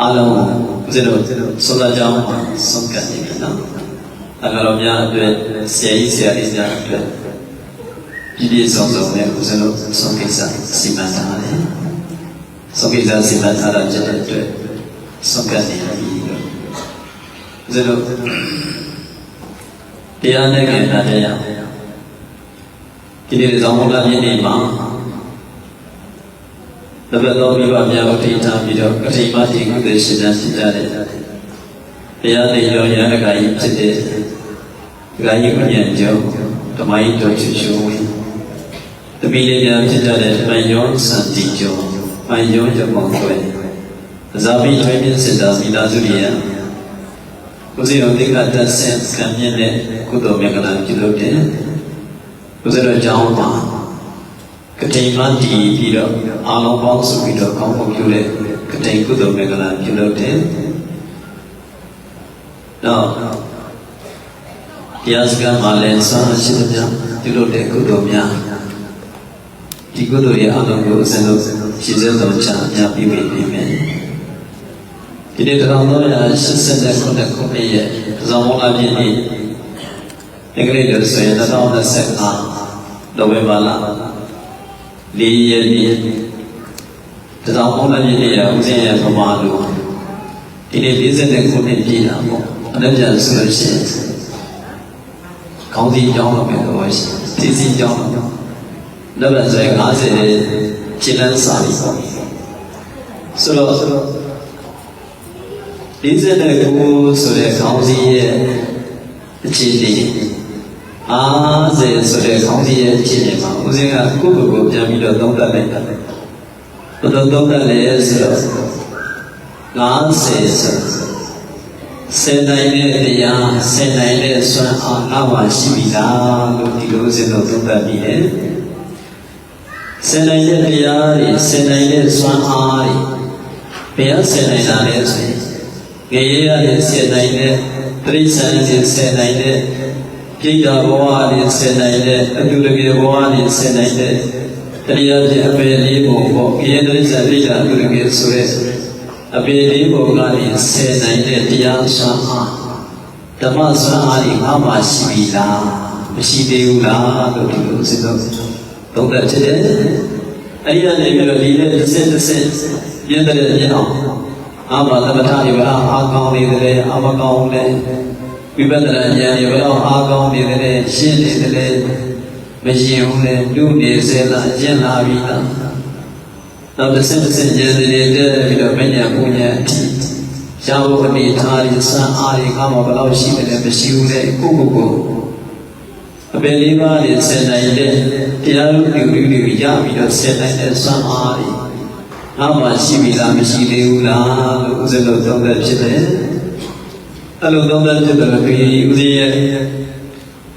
အားလုံးကိုဦးဇင်းတို့ဆုံးသက်ကြောင်းမှာဆုံးကတ်နေပြီနော်။အဲကတော့များအတွက်ဆရာကြီးဆရာလေးများအတွက်ပြည့်ပြည့်စုံစုံနဲ့ဦးဇင်းတို့ဆုံးကိစ္စစီမံထားတယ်။ဆုံးကိစ္စစီမံထားတာဖြစ်တဲ့အတွက်ဆုံးကတ်နေပြီလို့ဦးဇင်းတို့တရားနဲ့ကြင်တာတရားဒီနေ့ဇောင်းမလာပြည့်နေမှာ တပတ်တော်ပြီးပါများကိုထိထားပြီးတော့အထိမတိကုသိရှင်များဖြစ်ကြတယ်တရားသိရောရအကကြီးဖြစ်တဲ့ဒကာကြီးကိုညံ့ကြောဓမ္မကြီးတော်ချူချူဝင်းတပီလေးများဖြစ်ကြတဲ့မယောစံတိကျော်မယောရမောင်ွယ်ဇာပိထွေးပြစစ်တာမိသားစုတွေရကိုစီတော်တိကတဆင်ခံမြင့်တဲ့ကုသိုလ်မြတ်ကလာပြုလုပ်တယ်ကိုစီတော်ကြောင်းမှာ ကတိမတည်ပြီးတော့အာလုံးပေါင်းစုပြီးတော့ကောင်းဖို့ပြုတဲ့ကတိကုသိုလ်မြတ်ကလာပြုလုပ်တယ်တော့တရားစကားမှာလည်းဆန်းရှိသမျှပြုလုပ်တဲ့ကုသိုလ်များဒီကုသိုလ်ရဲ့အလုံးကိုအစလုံးရှင်းစတော်ချာအများပြည့်ပြီနေမယ်ဒီနေ့တောင်တော်ရ89ခုနှစ်ရဲ့ဇောင်းမောလာပြည့်နေ့အင်္ဂလိပ်လိုဆိုရင်2025နိုဝင်ဘာလ ၄ရက်နေ့တောင်မောလာပြည့်နေ့ရဦးဇင်းရဲ့ပမာလို့ဒီနေ့49ခုနှစ်ပြည့်တာပေါ့အနက်ပြန်ဆိုလို့ရှိရင်ခေါင်းစည်းကြောင်းတော့ပဲတော့ရှိစီစီကြောင်းတော့လက်ပြန်ဆိုရင်50ခြေလန်းစာပြီပေါ့ဆိုတော့49ဆိုတဲ့ခေါင်းစည်းရဲ့အခြေအနေ 50ဆိုတဲ့ခေါင်းစည်းရဲ့အခြေအနေမှာဦးဇင်းကကိုယ့်ကိုယ်ကိုပြန်ပြီးတော့သုံးသပ်လိုက်တာဘယ်လိုသုံးသပ်လဲဆိုတော့50ဆိုဆယ်နိုင်တဲ့တရားဆယ်နိုင်တဲ့စွမ်းအားငါးပါးရှိပြီလားလို့ဒီလိုစဉ်တော့သုံးသပ်ပြီးတယ်ဆယ်နိုင်တဲ့တရားတွေဆယ်နိုင်တဲ့စွမ်းအားတွေဘယ်ဆယ်နိုင်တာလဲဆိုရင်ငရေရတဲ့ဆယ်နိုင်တဲ့တိရစ္ဆာန်တွေဆယ်နိုင်တဲ့ ပြိတ္တာဘဝတွေဆယ်နိုင်တဲ့အတူတကယ်ဘဝတွေဆယ်နိုင်တဲ့တရားပြအပေလေးပုံပေါ့ငရေတိရစ္ဆာန်ပြိတ္တာအတူတကယ်ဆိုတဲ့အပေလေးပုံကနေဆယ်နိုင်တဲ့တရားစွမ်းအားဓမ္မစွမ်းအားတွေငါးပါးရှိပြီလားမရှိသေးဘူးလားလို့ဒီလိုစစ်တော့သုံးသပ်ဖြစ်တယ်အဲ့ဒီကနေပြီးတော့ဒီနဲ့တစ်ဆက်တစ်ဆက်ပြင်းတဲ့ပြင်းအောင်အာမသမထတွေဘယ်လောက်အားကောင်းနေတယ်အာမကောင်းလဲ ဝိပဿနာဉာဏ်တွေဘယ်လောက်အားကောင်းနေတယ်ရှင်းနေတယ်မရင်ဘူးလေလူနေစေလားကျင့်လာပြီလားနောက်တစ်ဆက်တစ်ဆက်ဉာဏ်တွေတက်ပြီးတော့ပညာပူညာအထိရှားဖို့အနေထားရစံအားတွေကမှဘယ်လောက်ရှိတယ်မရှိဘူးလေကိုကိုကိုအပင်လေးပါးနဲ့ဆယ်နိုင်တဲ့တရားဥပဒေတွေရပြီးတော့ဆယ်နိုင်တဲ့စံအားတွေနောက်မှရှိပြီလားမရှိသေးဘူးလားလို့ဦးဇင်းတို့သုံးသပ်ဖြစ်တယ် အဲ့လိုသုံးသပ်ဖြစ်တယ်ခရီးဦးဇင်းရဲ့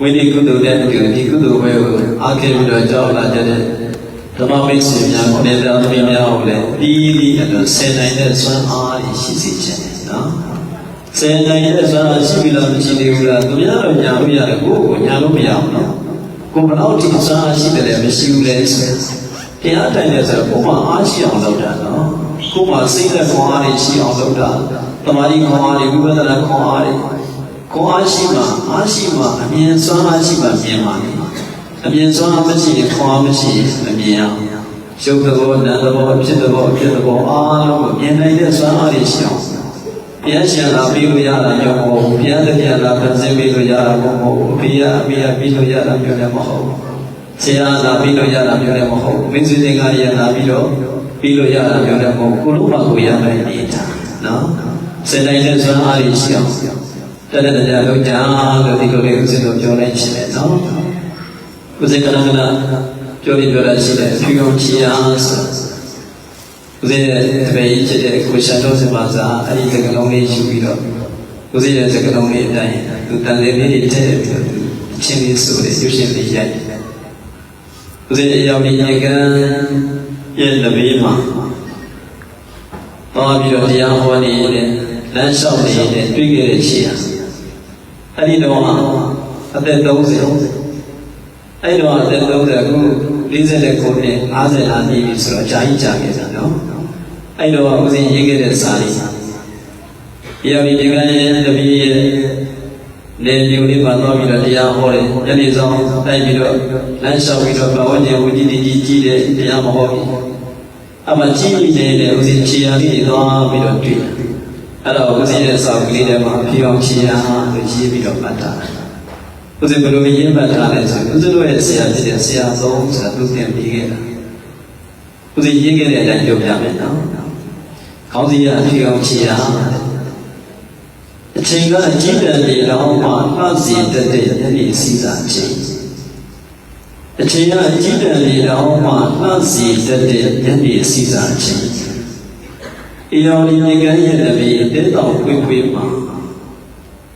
ဝိနည်းကုသိုလ်နဲ့ဒီကုသိုလ်ဘဲကိုအားခဲ့ပြီးတော့ကြောက်လာကြတဲ့ဓမ္မမိတ်ဆွေများကိုလည်းတော်သမီးများကိုလည်းပြီးပြီးအဲ့လိုဆယ်နိုင်တဲ့စွမ်းအားတွေရှိစေချင်တယ်နော်ဆယ်နိုင်တဲ့စွမ်းအားရှိပြီလားမရှိသေးဘူးလားသူများတော့ညာလို့ရတယ်ကိုယ်ကိုညာလို့မရဘူးနော်ကိုယ်ဘယ်တော့ဒီစွမ်းအားရှိတယ်လဲမရှိဘူးလဲဆိုတရားတိုင်လဲဆိုတော့ကိုယ်မှအားရှိအောင်လုပ်တာနော်ကိုယ်မှစိတ်သက်ခွန်အားတွေရှိအောင်လုပ်တာ တမာတိခွန်အားတွေဝိပဿနာခွန်အားတွေခွန်အားရှိမှအားရှိမှအမြင်စွမ်းအားရှိမှမြင်ပါလိမ့်အမြင်စွမ်းအားမရှိရင်ခွန်အားမရှိရင်မမြင်အောင်ရုပ်သဘောနာမ်သဘောဖြစ်သဘောဖြစ်သဘောအားလုံးကိုမြင်နိုင်တဲ့စွမ်းအားတွေရှိအောင်ဘုရားရှင်လာပြီးလို့ရတာမျိုးမဟုတ်ဘူးဘုရားတပြည့်လာဖန်ဆင်းပြီးလို့ရတာမဟုတ်ဘူးဘုရားအမိယပြီးလို့ရတာမျိုးလည်းမဟုတ်ဘူးဆရာလာပြီးလို့ရတာမျိုးလည်းမဟုတ်ဘူးမင်းစင်ကရလာပြီးတော့ပြီးလို့ရတာမျိုးလည်းမဟုတ်ဘူးကိုလိုမှကိုရမယ်နေတာနော် စင်တိုင်းတဲ့စွမ်းအားတွေရှိအောင်တတတကြလုံးကြလို့ဒီလိုလေးဦးဇင်းတို့ပြောလိုက်ရှင်လေနော်ဦးဇင်းကနကနပြောပြီးပြောတာရှိတယ်ဖြူအောင်ချီအားဆိုဦးဇင်းရဲ့တပည့်ကြီးဖြစ်တဲ့ကိုရှာတော်စပါစာအဲ့ဒီစကလုံးလေးယူပြီးတော့ဦးဇင်းရဲ့စကလုံးလေးအတိုင်းသူတန်လေးလေးထည့်ပြီးတော့အချင်းလေးဆိုတဲ့ရုပ်ရှင်လေးရိုက်ဦးဇင်းအယောက်ဒီညကံရဲ့တပည့်မှာတော့ပြီးတော့တရားဟောနေတဲ့ လမ်းလျှောက်နေတဲ့တွေ့ခဲ့တဲ့ခြေဟာအဲ့ဒီတော့အသက်30အဲ့တော့အသက်30ခု49နှစ်50လာနေပြီဆိုတော့ဂျာကြီးကြာခဲ့တာနော်အဲ့တော့ဦးဇင်းရေးခဲ့တဲ့စာလေးယောဂီဒီကရဲ့တပည့်ရဲ့နေမျိုးလေးမှာတော့ပြီးတော့တရားဟောတယ်ညနေဆောင်တိုက်ပြီးတော့လမ်းလျှောက်ပြီးတော့ဘဝကျင်ဝိจิတကြီးကြီးတဲ့တရားမဟောဘူးအမှကြီးနေတဲ့ဦးဇင်းခြေရာလေးတွေသွားပြီးတော့တွေ့တယ် အဲ့တော့ဦးဇင်းရဲ့စာကလေးထဲမှာဖြေအောင်ခြေရာလို့ရေးပြီးတော့ပတ်တာဦးဇင်းဘယ်လိုရေးမှတ်ထားလဲဆိုရင်ဦးဇင်းတို့ရဲ့ဆရာကြီးတဲ့ဆရာဆုံးဆိုတာသူသင်ပေးခဲ့တာဦးဇင်းရေးခဲ့တဲ့အတိုင်းပြောပြမယ်နော်ခေါင်းစည်းရဖြေအောင်ခြေရာအချိန်ကကြီးတန်နေတော့မှနှစီတတ်တဲ့ညနေစီစာချိန်အချိန်ကကြီးတန်နေတော့မှနှစီတတ်တဲ့ညနေစီစာချိ န်အယောဒီမြေကရဲ့တပည့်တဲတော်ခွေခွေမှာ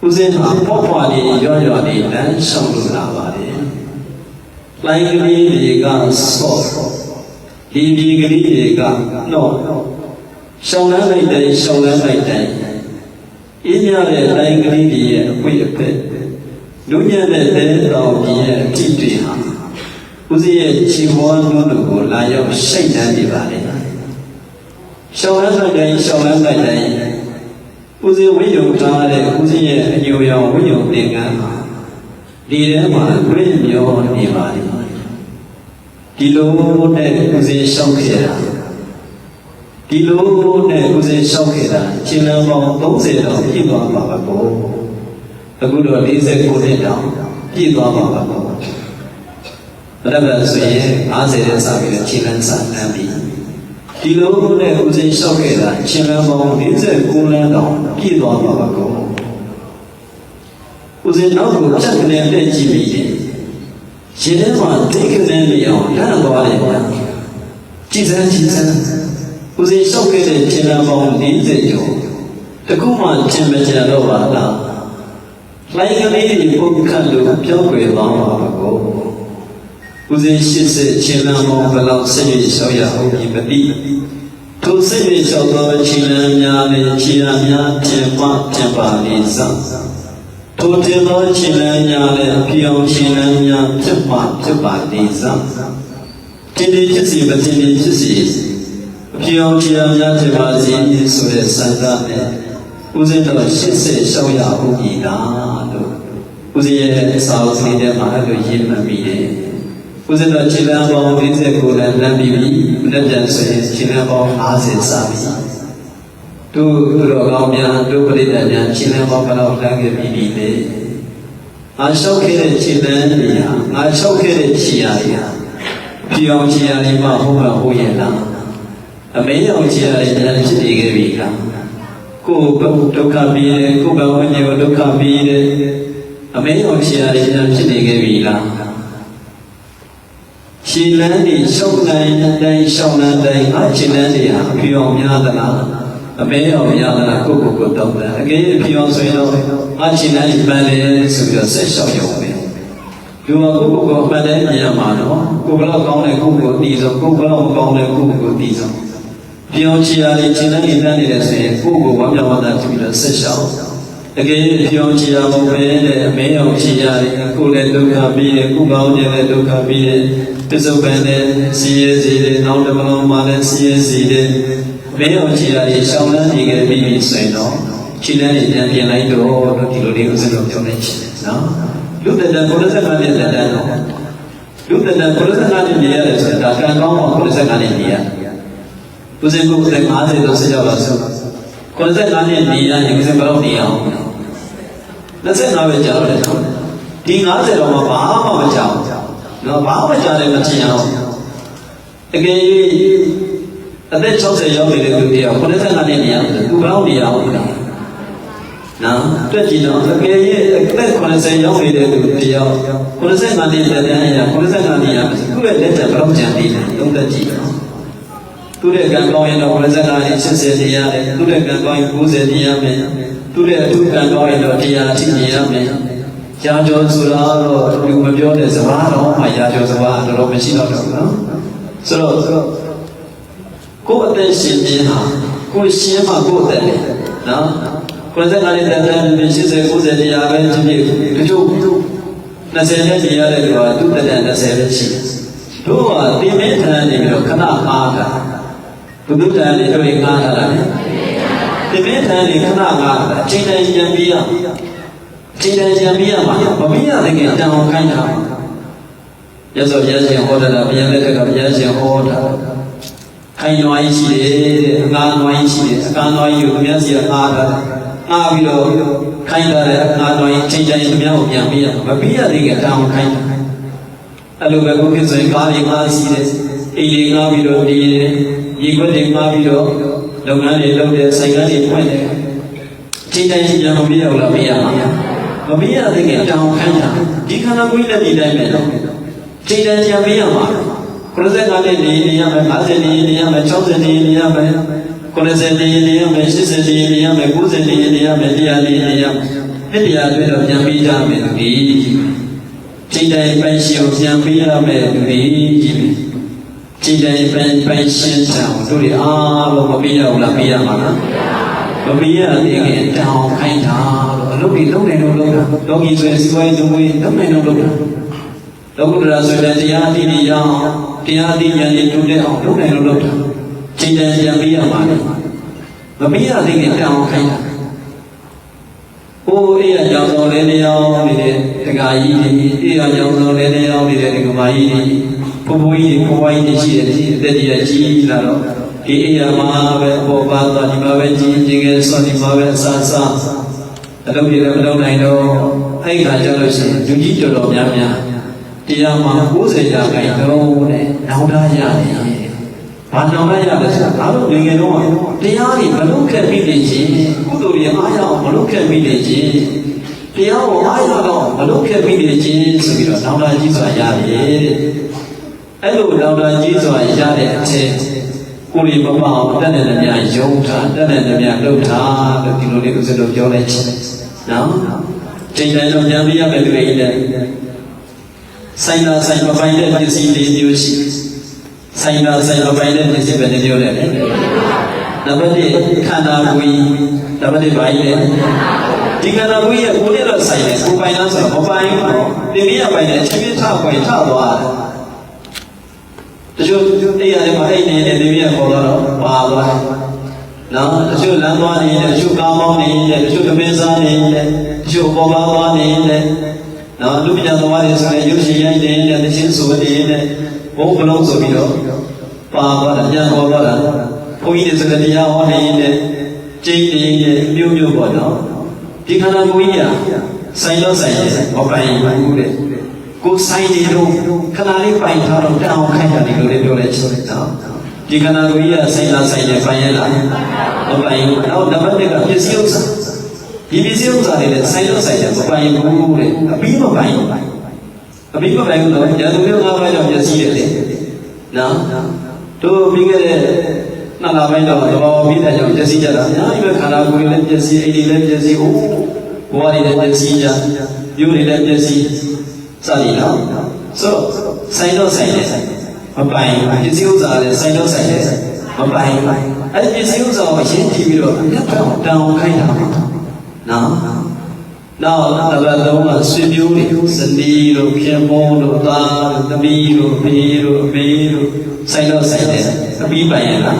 ဦးစင်းဟာပေါ့ပွားလေးရွရွလေးလမ်းရှောင်လို့လာပါတယ်။လိုင်းကလေးတွေကဆော့ဒီဒီကလေးတွေကတော့ရှောင်းလန်းလိုက်တယ်ရှောင်းလန်းလိုက်တယ်အင်းရတဲ့တိုင်းကလေးကြီးရဲ့အခွင့်အဖက်လူညံ့တဲ့တဲတော်ကြီးရဲ့အကြည့်တွေဟာဦးဇင်းရဲ့ခြေပေါ်နှုတ်တို့ကိုလာရောက်ရှိတ်တန်းနေပါလေ။ ရှောင်းလန်းတဲ့တိုင်းရှောင်းလန်းတဲ့တိုင်းဦးဇင်းဝိယုံထားတဲ့ဦးဇင်းရဲ့အညိုရောင်ဝိယုံသင်္ကန်းဟာဒီထဲမှာဝိမျောနေပါလေ။ဒီလိုနဲ့ဦးဇင်းရှောက်ခဲ့တာဒီလိုနဲ့ဦးဇင်းလျှောက်ခဲ့တာခြေလမ်းပေါင်း30တောင်ပြည့်သွားပါပါကောအခုတော့49နှစ်တောင်ပြည့်သွားပါပါကောအဲ့ဒါဆိုရင်50တဲ့စပြီးတော့ခြေလမ်းစနှမ်းပြီး ဒီလိုနဲ့ဦးဇင်းလျှောက်ခဲ့တာခြေလမ်းပေါင်း49လမ်းတောင်ပြည့်သွားပါပါကောဦးဇင်းနောက်ကိုချက်ကနေတက်ကြည့်ပြီးရင်ထဲမှာတိတ်ကနေနေအောင်လမ်းသွားတယ်ဗျာကြည်စမ်းကြည်စမ်းဦးဇင်းလျှောက်ခဲ့တဲ့ခြေလမ်းပေါင်း40ကျော်တခုမှကျင်မကြတော့ပါလားလိုင်းကလေးတွေပုံခတ်လို့ပြောင်းွယ်သွားပါကော ဦးဇင်း80ခြေလမ်းပေါင်းဘယ်လောက်ဆက်ရလျှောက်ရအောင်ဒီမသိထိုဆက်ရလျှောက်သောခြေလမ်းများနဲ့ခြေရများပြင်ပပြင်ပါနေစထိုတင်သောခြေလမ်းများနဲ့ပြောင်းခြေလမ်းများဖြစ်ပါဖြစ်ပါနေစတင်တင်ဖြစ်စီမတင်တင်ဖြစ်စီအပြောင်းတရားများဖြစ်ပါစေဆိုတဲ့စံကနဲ့ဦးဇင်းတော်80ရှောက်ရဟုတ်ပြီလားလို့ဦးဇင်းရဲ့စာအုပ်လေးထဲမှာအဲ့လိုရေးမှတ်မိတယ် ဦးဇင်းတော်ခြေလမ်းပေါင်း49လမ်းလမ်းပြီးပြီဘယ်ပြန်ဆိုရင်ခြေလမ်းပေါင်း50စာပြီတို့တို့တော်ကောင်းများတို့ပြိတ္တများခြေလမ်းပေါင်းဘယ်လောက်လမ်းခဲ့ပြီဒီလေငါလျှောက်ခဲ့တဲ့ခြေလမ်းတွေဟာငါလျှောက်ခဲ့တဲ့ခြေရာတွေဟာပြောင်းခြေရာတွေမှဟုတ်မှာဟုတ်ရဲ့လားအမေအောင်ချရတဲ့ဉာဏ်ဖြစ်နေခဲ့ပြီလားကိုယ်ဒုက္ခပြီးတယ်ကိုယ်ဘဝညေဒုက္ခပြီးတယ်အမေအောင်ချရတဲ့ဉာဏ်ဖြစ်နေခဲ့ပြီလား ရှင်းလန်းနေရှောက်နိုင်တိုင်းရှောက်နိုင်တိုင်းအရှင်းလန်းနေဟာအပြောင်းများသလားအမေအောင်များသလားကိုယ့်ကိုယ်ကိုတောင်းတယ်အကယ်၍ပြောင်းဆိုရင်တော့အရှင်းလန်းပန်းလေဆိုပြီးတော့ဆက်လျှောက်ရုံပဲလူကကိုယ့်ကိုယ်ကိုအမှန်တည်းမြင်ရမှာနော်ကိုယ်ဘလောက်ကောင်းတဲ့ကိုယ့်ကိုယ်အတီးဆုံးကိုယ်ဘလောက်ကောင်းတဲ့ကိုယ့်ကိုယ်အတီးဆုံးပြောင်းချရာလေးခြေနှမ်းနေတန်းနေတယ်ဆိုရင်ကိုယ့်ကိုယ်ဝမ်းမြောက်ဝမ်းသာဖြစ်ပြီးတော့ဆက်ရှောင် တကယ်ပြောင်းချရာမဟုတ်ပဲတဲ့အမင်းအောင်ချရာလေးကိုယ်လည်းဒုက္ခပြီးတယ်ကိုယ်ကောင်းတဲ့ဒုက္ခပြီးတယ်ပစ္စုပန်နဲ့စီရဲစီတယ်နောက်တစ်မလုံးမှလည်းစီရဲစီတယ်မင်းအောင်ချရာလေးရှောင်းလန်းနေခဲ့ပြီးပြီဆိုရင်တော့ခြေနှမ်းနေတန်းပြင်လိုက်တော့လို့ဒီလိုလေးဥစဉ်တော့ပြောနေချင်တယ်နော်လူတတန်95နှစ်တန်တော့လူတတန်95နှစ်နေရတယ်ဆိုတာကံကောင်းအောင်95နှစ်နေရတယ်ဦးဇင်းကိုယ်တိုင်50တော့ဆက်ကြပါစို့95နှစ်နေရရင်ဦးဇင်းဘယ်တော့နေအောင် 25ပဲကြာတော့တယ်ဒီ90တော့မှဘာမှမကြောက်နော်ဘာမှကြားလည်းမထင်အောင်တကယ်၍အသက်60ရောက်နေတဲ့လူတွေက95နှစ်နေရတယ်သူဘယ်တော့နေအောင်လဲနော်တွေ့ကြည့်တော့တကယ်၍အသက်80ရောက်နေတဲ့လူတယောက်95နှစ်တည်းတည်းရ95နှစ်ရသူ့ရဲ့လက်ချက်ဘယ်တော့ကြံနေလဲသုံးသက်ကြည့်တော့သူတဲ့ကံကောင်းရင်တော့55နဲ့80နေရတယ်သူတဲ့ကံကောင်းရင်90နေရမယ် သူတဲ့အထုကံကောင်းရင်တော့တရားအထိနေရမယ်ရာကျော်ဆိုတာတော့လူမပြောတဲ့စကားတော့မှရာကျော်စကားတော်တော်မရှိတော့ဘူးနော်ဆိုတော့ကိုယ်အသက်ရှင်ခြင်းဟာကိုယ်ရှင်မှကိုယ်အသက်လေနော်95နဲ့တန်တန်80 90တရားပဲဖြစ်ဖြစ်တချို့20နဲ့နေရတဲ့လူကသူ့တန်20ပဲရှိတယ်တို့ကတင်မင်းထန်နေပြီးတော့ခဏအားတာဘုဒ္ဓတန်လေးတို့ရင်ကားထားတာလေ ဒီမင်းထန်နေခဏကအချိန်တိုင်းပြန်ပြီးရအချိန်တိုင်းပြန်ပြီးရမှာမပြီးရတဲ့ကတန်အောင်ခိုင်းတာရသော်ဘုရားရှင်ဟောတာဘုရားလက်ထက်ကဘုရားရှင်ဟောတာခိုင်းနွားကြီးရှိတယ်တဲ့အကားနွားကြီးရှိတယ်အကားနွားကြီးကိုဘုရားစီကငားတာငားပြီးတော့ခိုင်းတာတဲ့အကားနွားကြီးချိန်တိုင်းဘုရားကိုပြန်ပြီးရမပြီးရတဲ့ကတန်အောင်ခိုင်းတာအဲ့လိုပဲကိုဖြစ်ဆိုရင်ကားလေးငားရှိတယ်အိမ်လေးငားပြီးတော့နေတယ်ရေခွက်တွေငားပြီးတော့လုပ်ငန်းတွေလုပ်တယ်ဆိုင်ကန်းတွေဖွင့်တယ် ချိန်တိုင်းပြန်မပြီးရဘူးလားမရပါဘူးမပြီးရတဲ့ကတန်အောင်ခိုင်းတာဒီခန္ဓာကိုယ်လည်းဒီတိုင်းပဲနော်ချိန်တိုင်းပြန်ပြီးရမှာ95နဲ့နေနေရမယ်50နေနေရမယ်60နေနေရမယ်90နေနေရမယ်80နေနေရမယ်90နေနေရမယ်100နေနေရမယ်အဲ့ဒီအတွေ့တော့ပြန်ပြီးကြမယ်ဒီချိန်တိုင်းပိုင်ရှင်ကိုပြန်ပြီးရမယ်ဒီချိန်တိုင်းပိုင်ပိုင်ရှင်တောင်တို့တွေအားလုံးမပြီးရဘူးလားပြီးရမှာလား မပြီးရသေးခင်တောင်ခိုင်းတာလို့အလုပ်တွေလုံးနေလို့လုံးတာလောကီဆိုရင်စီးပွားရေးသုံးဝင်လုံးနေလို့လုံးတာလောကုတ္တရာဆိုရင်တရားအတိအရအောင်တရားအတိဉာဏ်နဲ့တူတဲ့အောင်လုပ်နိုင်လို့လုပ်တာချိန်တန်ပြန်ပြီးရမှာလေမပြီးရသေးခင်တောင်းခိုင်းတာဟိုအေးရကြောင်ဆောင်လေးနေအောင်နေတဲ့တက္ကကြီးတွေအေးရကြောင်ဆောင်လေးနေအောင်နေတဲ့ဒီကမာကြီးတွေဘိုးဘိုးကြီးတွေဘိုးဘွားကြီးတွေရှိတယ်ဒီအသက်ကြီးကြီးလာတော့ ဒီအေးရမှာပဲပေါ်ပါသွားဒီမှာပဲကြီးကြီးကဲဆောဒီမှာပဲအစားစားအလုပ်တွေလည်းမလုပ်နိုင်တော့အဲ့ခါကျလို့ရှိရင်လူကြီးတော်တော်များများတရားမှာ90ရာခိုင်နှုန်းနဲ့နောင်တရတယ်။ဘာနောင်တရလဲဆိုတာငါတို့ငယ်ငယ်တုန်းကတရားတွေမလုပ်ခဲ့ပြီးနေချင်းကုသိုလ်တွေအားရအောင်မလုပ်ခဲ့ပြီးနေချင်းတရားကိုအားရအောင်မလုပ်ခဲ့ပြီးနေချင်းဆိုပြီးတော့နောင်တကြီးစွာရတယ်တဲ့။အဲ့လိုနောင်တကြီးစွာရတဲ့အချင်း ကိုယ်ရမမအောင်တက်တဲ့မြတ်ယုံထားတက်တဲ့မြတ်လှုပ်ထားလို့ဒီလိုလေးဥစ္စာတို့ပြောလိုက်ချင်းနော်။ချိန်တိုင်းတော့ဉာဏ်ပြရမယ်တကယ်ကြီးတဲ့ဆိုင်သာဆိုင်မပိုင်တဲ့ပစ္စည်းလေးမျိုးရှိဆိုင်သာဆိုင်မပိုင်တဲ့ပစ္စည်းပဲမျိုးလဲလေနံပါတ်1ခန္ဓာကိုယ်နံပါတ်2ဘာကြီးလဲဒီခန္ဓာကိုယ်ရဲ့ကိုယ်နဲ့တော့ဆိုင်တယ်ကိုယ်ပိုင်လားဆိုတော့မပိုင်ဘူးတင်ပြရပိုင်တယ်ချင်းချင်းထပိုင်ထသွားတယ် တချို့အိယာတွေမှာအိနေတဲ့တင်ပြရခေါ်တော့ပါသွားတယ်နော်တချို့လမ်းသွားနေတယ်တချို့ကားမောင်းနေတယ်တချို့ကမင်းစားနေတယ်တချို့ပေါ်ကားသွားနေတယ်နော်လူပညာသမားတွေဆိုရင်ရုပ်ရှင်ရိုက်နေတဲ့တခြင်းဆိုနေတဲ့ဘုံဘလုံးဆိုပြီးတော့ပါသွားတာပြန်ပေါ်သွားတာဘုန်းကြီးတွေဆိုတဲ့တရားဟောနေတဲ့ကျင်းနေတဲ့မျိုးမျိုးပေါ့နော်ဒီခန္ဓာကိုယ်ကြီးကဆိုင်တော့ဆိုင်ရဲ့မပိုင်ဘူးတဲ့ ကိုဆိုင်နေတော့ခဏလေးပိုင်ထားတော့တအောင်ခိုင်းတာဒီလိုလေးပြောလိုက်ချင်းနော်ဒီခန္ဓာကိုယ်ကြီးကဆိုင်လားဆိုင်ရဲ့ပိုင်ရလားမပိုင်ဘူးနောက်နံပါတ်1ကပစ္စည်းဥစ္စာဒီပစ္စည်းဥစ္စာတွေလည်းဆိုင်လို့ဆိုင်တယ်မပိုင်ဘူးတဲ့အပြီးမပိုင်အပြီးမပိုင်ဘူးတော့ဉာဏ်သူမျိုးငါးပါးကြောင့်ပျက်စီးတယ်လေနော်တို့ပြီးခဲ့တဲ့နှစ်လပိုင်းတော့သဘောပြီးတဲ့ကြောင့်ပျက်စီးကြတာအများကြီးပဲခန္ဓာကိုယ်လည်းပျက်စီးအိမ်တွေလည်းပျက်စီးဟိုဘဝတွေလည်းပျက်စီးကြပြုတွေလည်းပျက်စီး စသည်နော်ဆိုဆိုင်တော့ဆိုင်တယ်မပိုင်ပစ္စည်းဥစ္စာလည်းဆိုင်တော့ဆိုင်တယ်မပိုင်အဲ့ဒီပစ္စည်းဥစ္စာကိုရှင်းကြည့်ပြီးတော့မြတ်တော်တောင်းခိုင်းတာနော်နောက်နံပါတ်3ကဆွေမျိုးတွေဇနီးတို့ခင်မောတို့သားတို့သမီးတို့ဖေးတို့အမေတို့ဆိုင်တော့ဆိုင်တယ်အပြီးပိုင်ရလား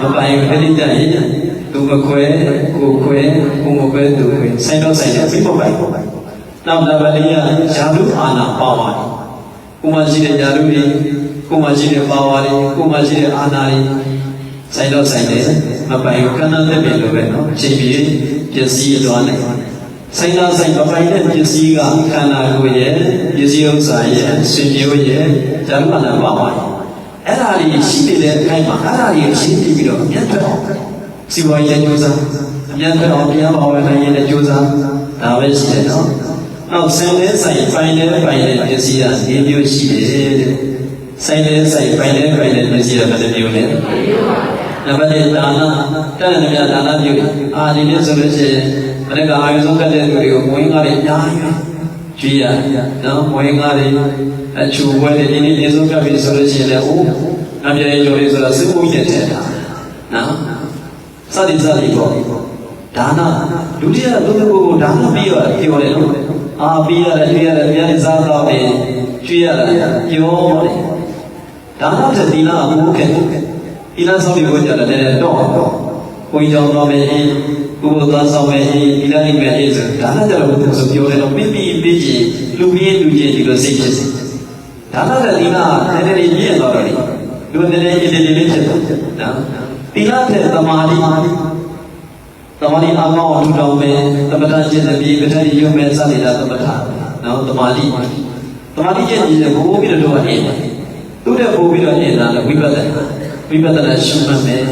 မပိုင်ဘူးအဲ့ဒီတည်းရင်သူမခွဲကိုခွဲကိုမခွဲသူခွဲဆိုင်တော့ဆိုင်တယ်အပြီးမပိုင်ဘူး နောက်နံပါတ်4ကယာတုအာနာပါဝါကိုမရှိတဲ့ယာတုတွေကိုမရှိတဲ့ပါဝါတွေကိုမရှိတဲ့အာနာတွေဆိုင်တော့ဆိုင်တယ်မပိုင်ဘူးခန္ဓာသက်ပြင်လိုပဲနော်အချိန်ပြေပျက်စီးသွားနိုင်ဆိုင်သာဆိုင်မပိုင်တဲ့ပစ္စည်းကခန္ဓာကိုယ်ရဲ့ပစ္စည်းဥစ္စာရဲ့ဆွေမျိုးရဲ့ဓမ္မနာပါပါအဲ့ဒါကြီးရှိနေတဲ့အခိုင်မှာအဲ့ဒါကြီးရှင်းပြပြီးတော့အမြတ်ထွက်အောင်စီဝါရေးကြိုးစားအမြတ်ထွက်အောင်တရားပါဝင်နိုင်ရင်လည်းကြိုးစားဒါပဲရှိတယ်နော် နောက်ဆင်းတဲ့ဆိုင်ပိုင်တဲ့ပိုင်တဲ့ပစ္စည်းက၄မျိုးရှိတယ်တဲ့ဆိုင်တဲ့ဆိုင်ပိုင်တဲ့ပိုင်တဲ့ပစ္စည်းကဘယ်နှမျိုးလဲနံပါတ်1ဒါနတဲ့နေမြဒါနပြုအာဒီနေ့ဆိုလို့ရှိရင်မနေ့ကအာယုဆုံးကတဲ့လူတွေကိုဝင်းကားတွေအများကြီးကြွေးရနော်ဝင်းကားတွေအချူပွဲတွေဒီနေ့နေဆုံးကပြီဆိုလို့ရှိရင်လည်းအိုးအပြည့်ကျော်လေးဆိုတာစစ်ဖို့ရတဲ့တာနော်စသည်စသည်ပေါ့ဒါနဒုတိယလူတစ်ခုကိုဒါနပြီးတော့ပြောတယ်လို့ အာပြီးရတယ်တွေ့ရတယ်ဘုရားရဲ့စားတော့တယ်ကြွေးရတယ်ပြောတယ်ဒါနတဲ့သီလအမှုခဲ့သီလဆောင်ပြီးကိုကြတယ်တော့ဘုကိုကြီးကြောင့်သွားမယ်အေးကိုယ်ကိုသွားဆောင်မယ်အေးဒီလိုက်မယ်အေးဆိုဒါနဲ့ကြတော့ဘုရားဆိုပြောတယ်တော့ပြပြပြကြည့်လူပြင်းလူချင်းဒီလိုစိတ်ဖြစ်စေဒါနဲ့လည်းဒီကနည်းနည်းလေးပြည့်သွားတော့လေလူနည်းနည်းအေးလေးလေးဖြစ်သွားနော်ဒီလားတဲ့သမာဓိ သမာဓိအကောင်းအောင်ထူထောင်မယ်သမထကျင့်တဲ့ပြီးပဋ္ဌာန်းရုံမဲ့စနေတာသမထနော်သမာဓိသမာဓိကျင့်ကြည့်တဲ့ဘိုးပြီးတော့အေးသူတဲ့ဘိုးပြီးတော့အေးတာလည်းဝိပဿနာဝိပဿနာရှုမှတ်မယ်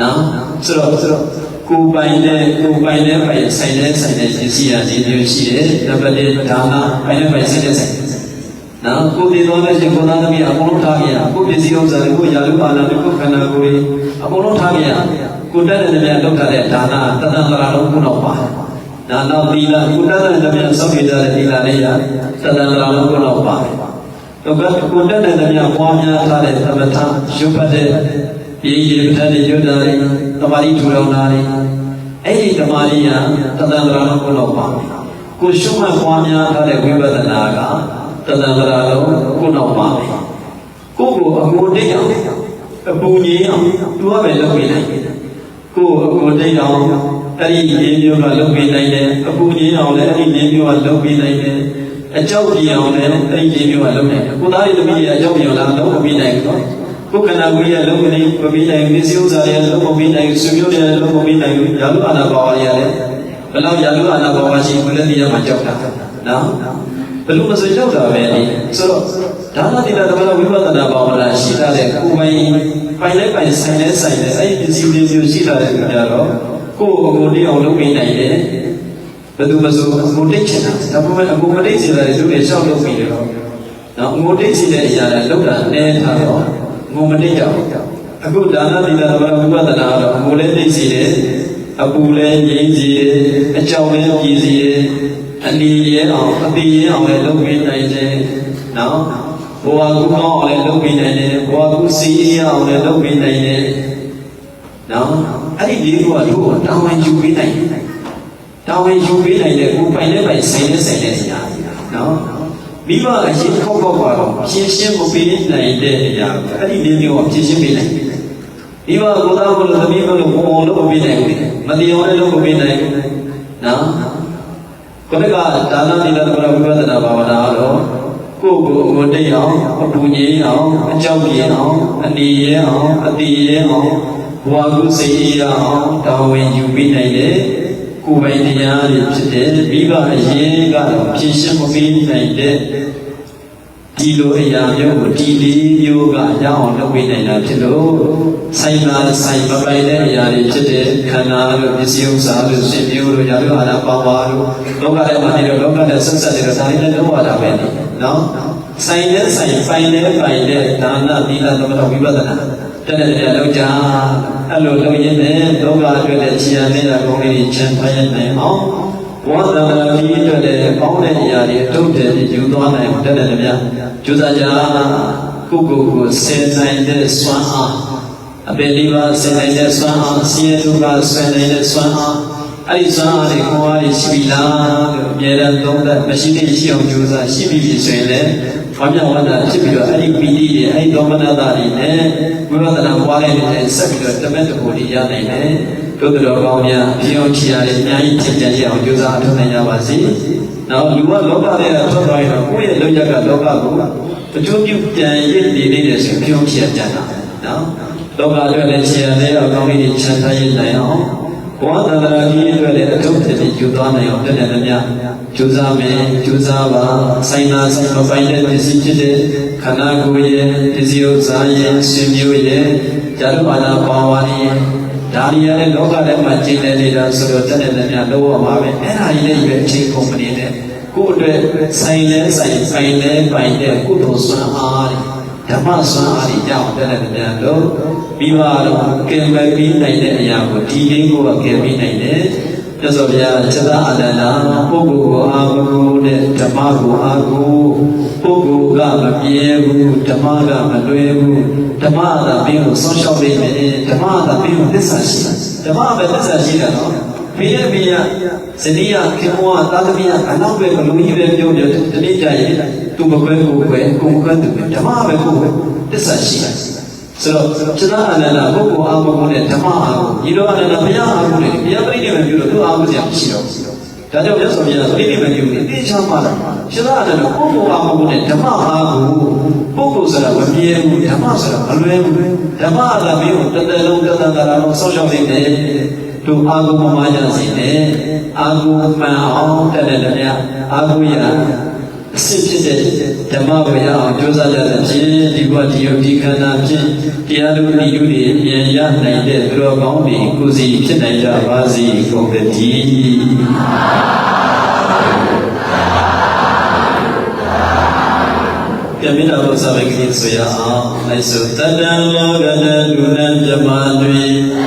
နော်ဆိုတော့ဆိုတော့ကိုယ်ပိုင်တဲ့ကိုယ်ပိုင်တဲ့ပိုင်ဆိုင်တဲ့ဆိုင်တဲ့ပစ္စည်းအရင်းမျိုးရှိတယ်နံပါတ်၄ဒါနပိုင်တဲ့ပိုင်ဆိုင်တဲ့ဆိုင်နော်ကိုယ်တည်တော်တဲ့ရှင်ကိုသားသမီးအကုန်လုံးထားကြရကိုယ်ပစ္စည်းဥစ္စာတွေကိုရာလူပါလာတွေကိုခန္ဓာကိုယ်အကုန်လုံးထားကြရ ကိုယ်တက်တဲ့နေရာလောက်တဲ့ဒါနတသံဃာလုံးခုတော့ပါဒါနောက်သီလကိုယ်တက်တဲ့နေရာစောင့်ကြတဲ့သီလလေးရတသံဃာလုံးခုတော့ပါတော့ကကိုယ်တက်တဲ့နေရာပွားများထားတဲ့သမထရုပ်ပတ်တဲ့ဒီဒီပဋ္ဌာန်းညွတ်တာတွေတမာတိထူထောင်တာတွေအဲ့ဒီတမာတိရတသံဃာလုံးခုတော့ပါကိုရှုမှတ်ပွားများထားတဲ့ဝိပဿနာကတသံဃာလုံးခုတော့ပါကိုယ့်ကိုအမှုတိတ်အောင်အပူငြိမ်းအောင်သူကပဲလုပ်ပေးနိုင်တယ် ကိုယ်အကိုတိတ်အောင်အဲ့ဒီလေးမျိုးကလုပ်ပေးနိုင်တယ်အပူကြီးအောင်လည်းအဲ့ဒီလေးမျိုးကလုပ်ပေးနိုင်တယ်အကြောက်ကြီးအောင်လည်းအဲ့ဒီလေးမျိုးကလုပ်နိုင်တယ်ကိုသားရဲ့သမီးရဲ့အကြောက်ကြီးအောင်လားလုပ်မပေးနိုင်ဘူးကိုယ်ခန္ဓာကိုယ်ရဲ့လုပ်မနေမပေးနိုင်ဘူးစိဥ္စာရဲ့လုပ်မပေးနိုင်ဘူးဆွေမျိုးရဲ့လုပ်မပေးနိုင်ဘူးယာလူအာနာဘာဝရဲ့လည်းဘယ်လောက်ယာလူအာနာဘာဝရှိဘူးလဲဒီရမှာကြောက်တာနော် ဘယ်လိုမဆိုကြောက်တာပဲလေဆိုတော့ဒါနတိလသမဏဝိပဿနာဘာဝနာရှိတာတဲ့ကိုယ်ပိုင်ပိုင်လိုက်ပိုင်ဆိုင်လဲဆိုင်လဲအဲ့ဒီပစ္စည်းလေးမျိုးရှိတာတဲ့ကြတော့ကိုယ်အကိုတိအောင်လုပ်ပေးနိုင်တယ်ဘယ်သူမဆိုအကိုတိတ်ချင်တာဒါပေမဲ့အကိုမတိတ်ချင်တာတွေသူတွေရှောက်လုပ်ပြီးတယ်နော်အကိုတိတ်ချင်တဲ့အရာတွေလောက်တာနဲထားတော့ငုံမတိတ်တော့အခုဒါနတိလသမဏဝိပဿနာတော့အကိုလည်းတိတ်စီတယ်အပူလည်းငြိမ်းစီတယ်အကြောင်းလည်းပြည်စီတယ် အနည်းရဲအောင်အသေးရဲအောင်လည်းလုပ်ပေးနိုင်တယ်နော်ဘဝကူကောင်းအောင်လည်းလုပ်ပေးနိုင်တယ်ဘဝကူစီးရအောင်လည်းလုပ်ပေးနိုင်တယ်နော်အဲ့ဒီလေးခုကတို့တောင်းဝင်ယူပေးနိုင်တယ်တောင်းဝင်ယူပေးနိုင်တဲ့ကိုပိုင်တဲ့ပိုင်ဆိုင်တဲ့ဆိုင်တဲ့အရာနော်မိဘအရင်ခောက်ခောက်ပါတော့ဖြည့်ရှင်းမပေးနိုင်တဲ့အရာအဲ့ဒီလေးမျိုးကဖြည့်ရှင်းပေးနိုင်တယ်မိဘကိုသားကိုသမီးကိုဘုံဘုံလုပ်မပေးနိုင်ဘူးမတရားလည်းလုပ်မပေးနိုင်ဘူးနော် ခုနကဒါနသီလသမဏဝိပဿနာဘာဝနာတော့ကိုယ့်ကိုယ်ကိုတိတ်အောင်အပူငြိမ်းအောင်အကြောက်ပြေအောင်အနီရဲအောင်အတိရဲအောင်ဘဝကုစိတ်ရအောင်တာဝန်ယူပြီးနိုင်တဲ့ကိုယ်ပိုင်တရားတွေဖြစ်တဲ့မိဘအရင်ကတော့ဖြည့်ရှင်းမပေးနိုင်တဲ့ ဒီလိုအရာမျိုးကိုဒီလေးမျိုးကရအောင်လုပ်ပေးနိုင်တာဖြစ်လို့ဆိုင်လာဆိုင်မပိုင်တဲ့အရာတွေဖြစ်တဲ့ခန္ဓာတို့ပစ္စည်းဥစ္စာတို့ရှင်မျိုးတို့ရာတို့ဟာနာပါပါတို့လောကထဲမှာနေတော့လောကနဲ့ဆက်ဆက်နေတော့ဒါတွေလည်းလုံးဝတာပဲနော်ဆိုင်နဲ့ဆိုင်ပိုင်နဲ့ပိုင်တဲ့ဒါနသီလသမထဝိပဿနာတဲ့တဲ့တဲ့လောက်ကြအဲ့လိုလုပ်ရင်းနဲ့လောကအတွက်တဲ့ခြေရနေတာကောင်းလေးချမ်းသာရနိုင်အောင် ဝါသနာတိအတွက်တဲ့ပေါင်းတဲ့အရာတွေအထုတ်တယ်ယူသွားနိုင်အောင်တဲ့တဲ့မြတ်ကျူစာကြကိုကိုကိုစင်နိုင်တဲ့စွမ်းအားအပေလေးပါစင်နိုင်တဲ့စွမ်းအားအစီအတုကစင်နိုင်တဲ့စွမ်းအားအဲ့ဒီစွမ်းအားတွေကိုအားရှိပြီလားလို့အမြဲတမ်းသုံးသပ်မရှိတဲ့ရှိအောင်ကြိုးစားရှိပြီပြီဆိုရင်လည်းဘာမြောက်ဝန္တာဖြစ်ပြီးတော့အဲ့ဒီပီတိတွေအဲ့ဒီဒေါမနတာတွေနဲ့ဝိပဿနာပွားတဲ့နေတဲ့ဆက်ပြီးတော့တမက်တကူတွေရနိုင်တယ် တို့တော်ကောင်းများပြောင်းချရတဲ့အများကြီးသင်ပြန်ရအောင်ကြိုးစားအထောက်နိုင်ကြပါစေ။နောက်လူကလောကထဲကထွက်သွားရင်တော့ကိုယ့်ရဲ့လောက်ရကလောကကိုအကျိုးပြုပြန်ရည်နေနေတယ်ဆိုပြောင်းချရကြတာနော်။လောကအတွက်လည်းချရတဲ့အကောင်းကြီးချမ်းသာရနိုင်အောင်ဘဝတန္တရာကြီးအတွက်လည်းအထုပ်ဖြစ်ပြီးယူသွားနိုင်အောင်တည်တယ်များကြိုးစားမယ်ကြိုးစားပါဆိုင်နာဆိုင်မပိုင်တဲ့ပစ္စည်းဖြစ်တဲ့ခန္ဓာကိုယ်ရဲ့ပစ္စည်းဥစ္စာရဲ့ရှင်မျိုးရဲ့ဇာတုအာနာပါဝါရဲ့ ဒါရီရတဲ့လောကထဲမှာကျင့်နေနေတာဆိုတော့တတ်တဲ့များလောရမှာပဲအဲ့ဒါကြီးလည်းပဲအချိန်ကုန်မနေတဲ့ကိုယ့်အတွက်ဆိုင်လဲဆိုင်ဆိုင်လဲပိုင်တဲ့ကုသိုလ်စွမ်းအားဓမ္မစွမ်းအားကြောင့်တတ်တဲ့များလို့ပြီးပါတော့ကင်ပဲပြီးနိုင်တဲ့အရာကိုဒီလေးကိုကင်ပြီးနိုင်တယ် မြတ်စွာဘုရားခြေသာအတ္တနာပုဂ္ဂိုလ်ကိုအာဟုတဲ့ဓမ္မကိုအာဟုပုဂ္ဂိုလ်ကမပြေဘူးဓမ္မကမလွယ်ဘူးဓမ္မသာပြီးကိုဆောင်းလျှောက်ပေးမယ်ဓမ္မသာပြီးကိုသစ္စာရှိတယ်ဓမ္မပဲသစ္စာရှိတယ်နော်ဖေးရဖေးရဇနီးရခင်မောသာသမီးရအနောက်ပဲဘလူကြီးပဲပြောပြောတနေ့ကျရင်သူမခွဲကိုခွဲကိုခွဲသူဓမ္မပဲကိုခွဲသစ္စာရှိတယ်ဆိုတော့စိတ္တအာနန္ဒပုဂ္ဂိုလ်အာဟုနဲ့ဓမ္မအာဟုညီတော်အာနန္ဒဘုရားအာဟုနဲ့ဘုရားပြိဋိဘံပြုလို့ သူအာဟုစရာမရှိတော့ဘူးဒါကြောင့်မြတ်စွာဘုရားပြိဋိဘံပြုပြီးအတိအကျမှလာစိတ္တအာနန္ဒပုဂ္ဂိုလ်အာဟုနဲ့ဓမ္မအာဟုပုဂ္ဂိုလ်ဆိုတာမမြဲဘူးဓမ္မဆိုတာမလွယ်ဘူးဓမ္မအလာမင်းကိုတစ်သက်လုံးတစ်သက်သာလုံးဆောက်ရှောက်နေတယ်တို့အာဟုမမကြစီနဲ့အာဟုမှန်အောင်တက်တယ်လည်းအာဟုရ အစစ်ဖြစ်တဲ့ဓမ္မဝေယအောင်ကြိုးစားကြတဲ့ဖြင့်ဒီဘဝဒီယုတ်ဒီခန္ဓာဖြင့်တရားလူဤလူတွေပြန်ရနိုင်တဲ့သူတော်ကောင်းတွေကိုယ်စီဖြစ်နိုင်ကြပါစေကုန်သတည်းပြန်ပြီးတော့စာရိကတိဆိုရအောင်အဲဆိုတတံလောကတလူနံဓမ္မတွေယ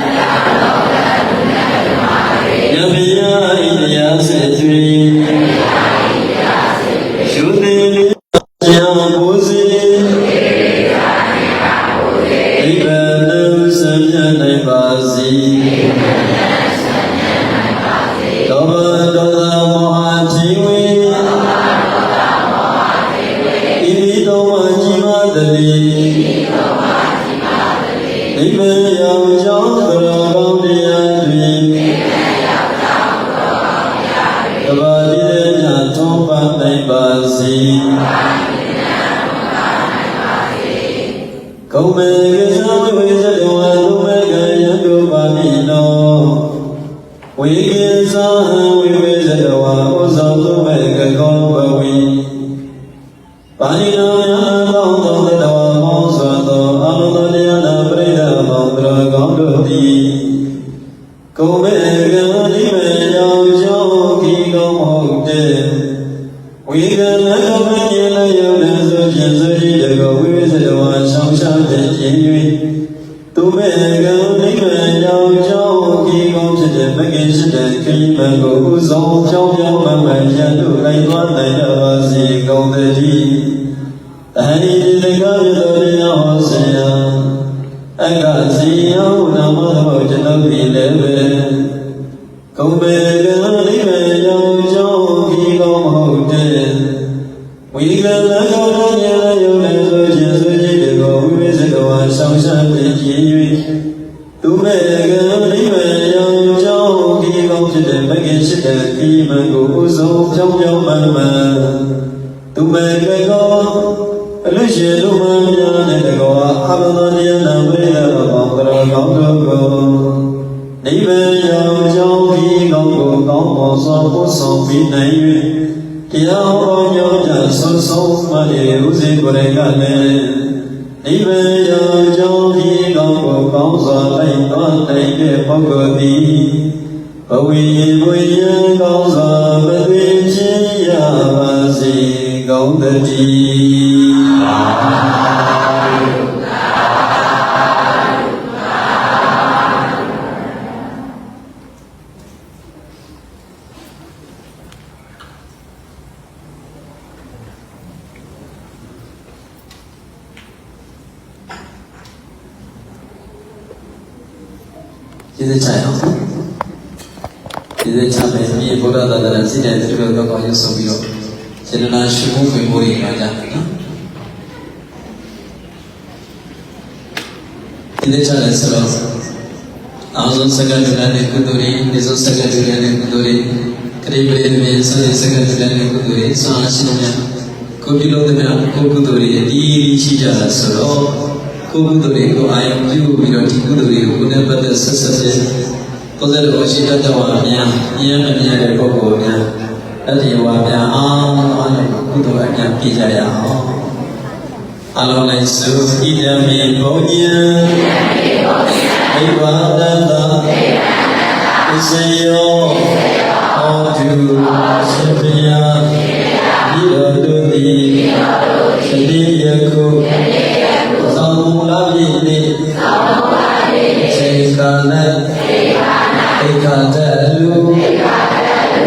ကလကမဉ္ဇလယုံနဲ့ဆိုဖြင့်ဆိုကြည်တကောဝိဝေဇဝါဆောင်ရှားတဲ့ခြင်း၍သူမေကံဒီမေကြောင့်ယောဂီကောင်းဖြစ်တဲ့မဂ္ဂင်ရှိတဲ့ခရီးမကိုဥဆုံးကြောင်းကြောင်းမှမှန်ရန်တို့လိုက်သွားနိုင်ကြပါစေကုန်သတည်းအဟိတိတကားရတော်တရားဟောဆရာအကစီယောနာမတော်ကျွန်ုပ်ဒီလည်းပဲ ဗ္ဗာန်ရောက်ကြောင်းဒီကောင်းကိုကောင်းပေါ်စွာပို့ဆောင်ပြီးနိုင်၍တရားဟောညောကြဆွဆုံးမှတဲ့ဥစဉ်ကိုယ်တိုင်ကလည်းနိဗ္ဗာန်ရောက်ကြောင်းဒီကောင်းကိုကောင်းစွာလိုက်သွားနိုင်တဲ့ပုဂ္ဂိုလ်သည်ဘဝိဝိယံကောင်းစွာမသွေခြင်းရပါစေကောင်းသတည်းကျေးဇူးချအောင်ကျေးဇူးချမယ်မြေဗုဒ္ဓသာသနာစိတ်တဲ့သူတို့တော့ကောင်းရုပ်ဆုံးပြီးတော့စေတနာရှိ မှုဖွင့်ဖို့ရကြတယ်နော်ကျေးဇူးချတယ်ဆိုတော့အောင်ဆုံးစက္ကန့်တူတဲ့ကုသိုလ်တွေဒီဆုံးစက္ကန့်တူတဲ့ကုသိုလ်တွေခရိပရိမြေစတဲ့စက္ကန့်တူတဲ့ကုသိုလ်တွေဆွမ်းရှိနေများကိုပြုလို့တဲ့ကိုကုသိုလ်တွေအဒီရှိကြတာဆိုတော့ကိုကုသိုလ်တွေကိုအာရုံပြုပြီးတော့ဒီကုသိုလ်တွေကိုကိုယ်နဲ့ပတ်သက်ဆက်ဆက်ဆက်ကိုယ်စတော်ရှိတတ်တော်အများအရင်မမြင်တဲ့ပုဂ္ဂိုလ်များတတိယဝါများအောင်အားလုံး ကုသိုလ်အများပြကြရအောင်အလုံးလိုက်စုဣဒံမေဘုံညံဣဗာဒတ္တဣဇယောဟောတုရှင်ဘုရားဤတော်သူသည်သတိယခုသောမူလပြည့်နေ့စေကာနဧကတအလူ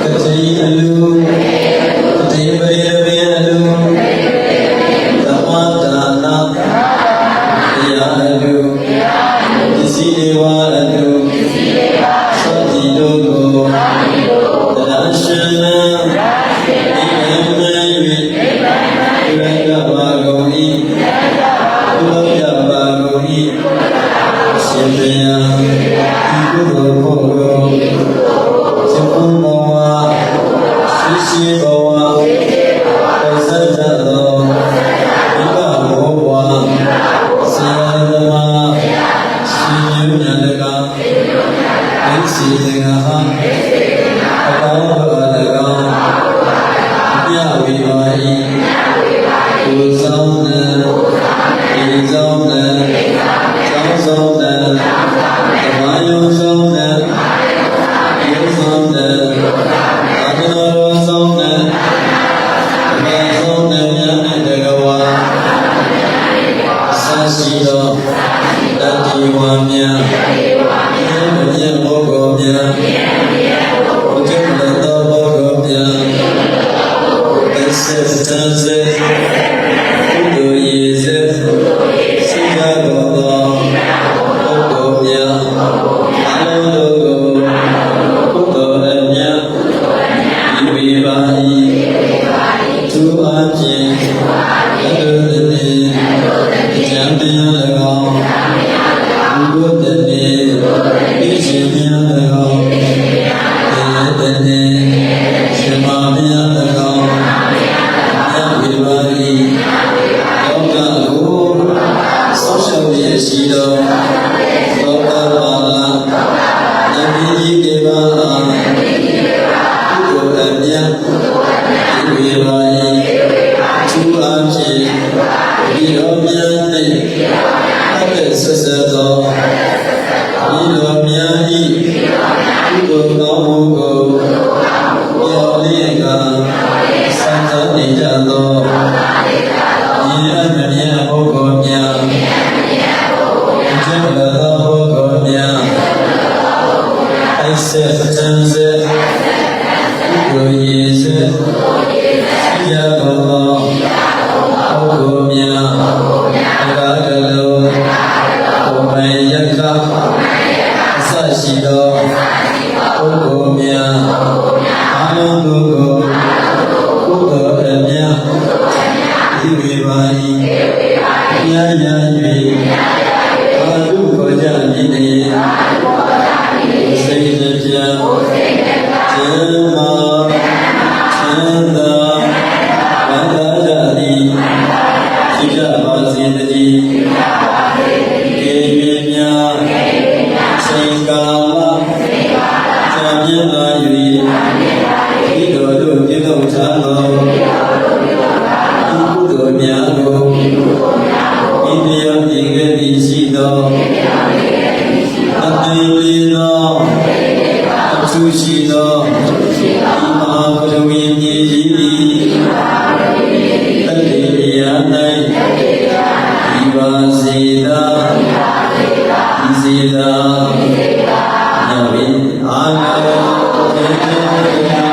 ကတိအလူကတိပရိရ လုံး ဤစေသာညဝိအာနာတေ